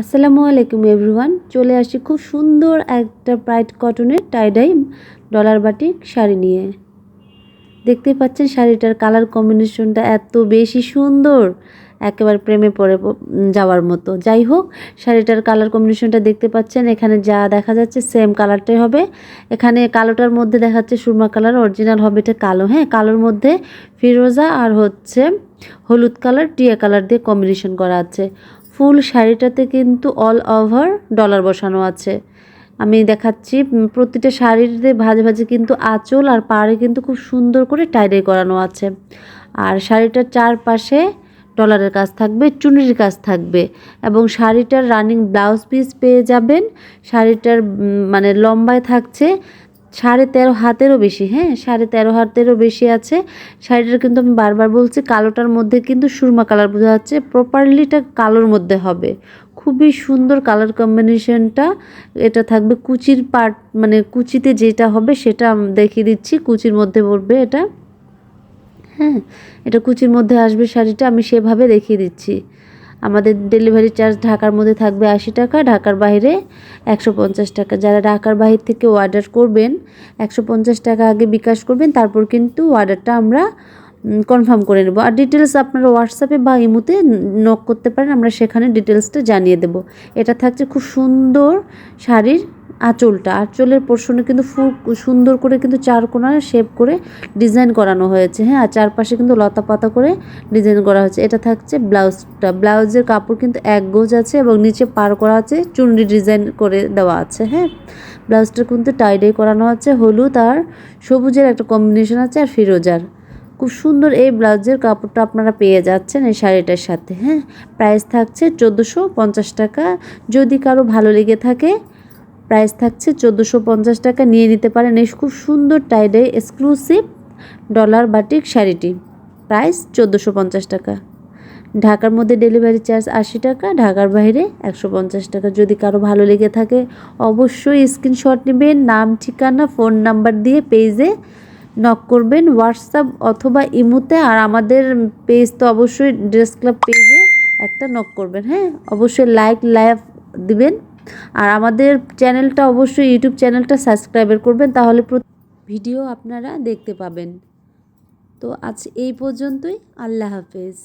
আসসালামু আলাইকুম এভরিওয়ান। চলে আসি খুব সুন্দর একটা ব্রাইট কটনের টাইডাই ডলার বাটিক শাড়ি নিয়ে। দেখতে পাচ্ছেন শাড়িটার কালার কম্বিনেশনটা এত বেশি সুন্দর, একেবারে প্রেমে পড়ে যাওয়ার মতো। যাই হোক, শাড়িটার কালার কম্বিনেশনটা দেখতে পাচ্ছেন, এখানে যা দেখা যাচ্ছে সেম কালারটাই হবে। এখানে কালোটার মধ্যে দেখাচ্ছে সুরমা কালার অরিজিনাল হবে এটা কালো। হ্যাঁ কালোর মধ্যে ফিরোজা আর হচ্ছে হলুদ কালার, টিয়া কালার দিয়ে কম্বিনেশন করা আছে। ফুল শাড়িটাতে কিন্তু অল ওভার ডলার বসানো আছে। আমি দেখাচ্ছি প্রতিটা শাড়িতে ভাজে ভাজে কিন্তু আঁচল আর পাড়ে কিন্তু খুব সুন্দর করে টাইডাই করানো আছে। আর শাড়িটার চারপাশে ডলারের কাজ থাকবে চুনরির কাজ থাকবে এবং শাড়িটার রানিং ব্লাউজ পিস পেয়ে যাবেন। শাড়িটার মানে লম্বায় থাকছে সাড়ে তেরো হাতেরও বেশি হ্যাঁ? সাড়ে তেরো হাতেরও বেশি আছে। শাড়িটার কিন্তু আমি বারবার বলছি, কালোটার মধ্যে কিন্তু সুরমা কালার বোঝা যাচ্ছে প্রপারলিটা কালোর মধ্যে হবে। খুবই সুন্দর কালার কম্বিনেশনটা এটা থাকবে কুচির পার্ট মানে কুচিতে যেটা হবে সেটা দেখিয়ে দিচ্ছি, কুচির মধ্যে পড়বে এটা। হ্যাঁ এটা কুচির মধ্যে আসবে শাড়িটা, আমি সেভাবে দেখিয়ে দিচ্ছি। আমাদের ডেলিভারি চার্জ ঢাকার মধ্যে থাকবে আশি টাকা, ঢাকার বাইরে একশো পঞ্চাশ টাকা। যারা ঢাকার বাইরে থেকে অর্ডার করবেন, একশো পঞ্চাশ টাকা আগে বিকাশ করবেন, তারপর কিন্তু অর্ডারটা আমরা কনফার্ম করে নেব। আর ডিটেলস আপনারা হোয়াটসঅ্যাপে বা ইমুতে নক করতে পারেন, আমরা সেখানে ডিটেলসটা জানিয়ে দেব। এটা থাকছে খুব সুন্দর শাড়ির আঁচলটা। আঁচলের পোর্শনে কিন্তু ফুল সুন্দর করে কিন্তু চার কোনায় শেপ করে ডিজাইন করানো হয়েছে। হ্যাঁ আর চারপাশে কিন্তু লতা পাতা করে ডিজাইন করা হয়েছে। এটা থাকছে ব্লাউজটা। ব্লাউজের কাপড় কিন্তু এক গোজ আছে এবং নিচে পার করা আছে, চুনরি ডিজাইন করে দেওয়া আছে। হ্যাঁ ব্লাউজটা কিন্তু টাইডাই করানো আছে। হলুদ আর সবুজের একটা কম্বিনেশন আছে আর ফিরোজার। খুব সুন্দর এই ব্লাউজের কাপড়টা আপনারা পেয়ে যাচ্ছেন এই শাড়িটার সাথে। হ্যাঁ প্রাইস থাকছে চোদ্দোশো পঞ্চাশ টাকা। যদি কারও ভালো লেগে থাকে প্রাইস থাকছে চোদ্দোশো পঞ্চাশ টাকা। নিয়ে নিতে পারেন এই খুব সুন্দর টাইডে এক্সক্লুসিভ ডলার বাটিক শাড়িটি। প্রাইস চোদ্দোশো পঞ্চাশ টাকা। ঢাকার মধ্যে ডেলিভারি চার্জ আশি টাকা, ঢাকার বাইরে একশো পঞ্চাশ টাকা। যদি কারও ভালো লেগে থাকে, অবশ্যই স্ক্রিনশট নেবেন, নাম, ঠিকানা ফোন নাম্বার দিয়ে পেজে নক করবেন হোয়াটসঅ্যাপ অথবা ইমুতে। আর আমাদের পেজ তো অবশ্যই ড্রেস ক্লাব পেজে একটা নক করবেন হ্যাঁ? অবশ্যই লাইক লাইভ দিবেন। আর আমাদের চ্যানেলটা অবশ্যই ইউটিউব চ্যানেলটা সাবস্ক্রাইবার করবেন, তাহলে ভিডিও আপনারা দেখতে পাবেন। তো আজ এই পর্যন্তই, আল্লাহ হাফেজ।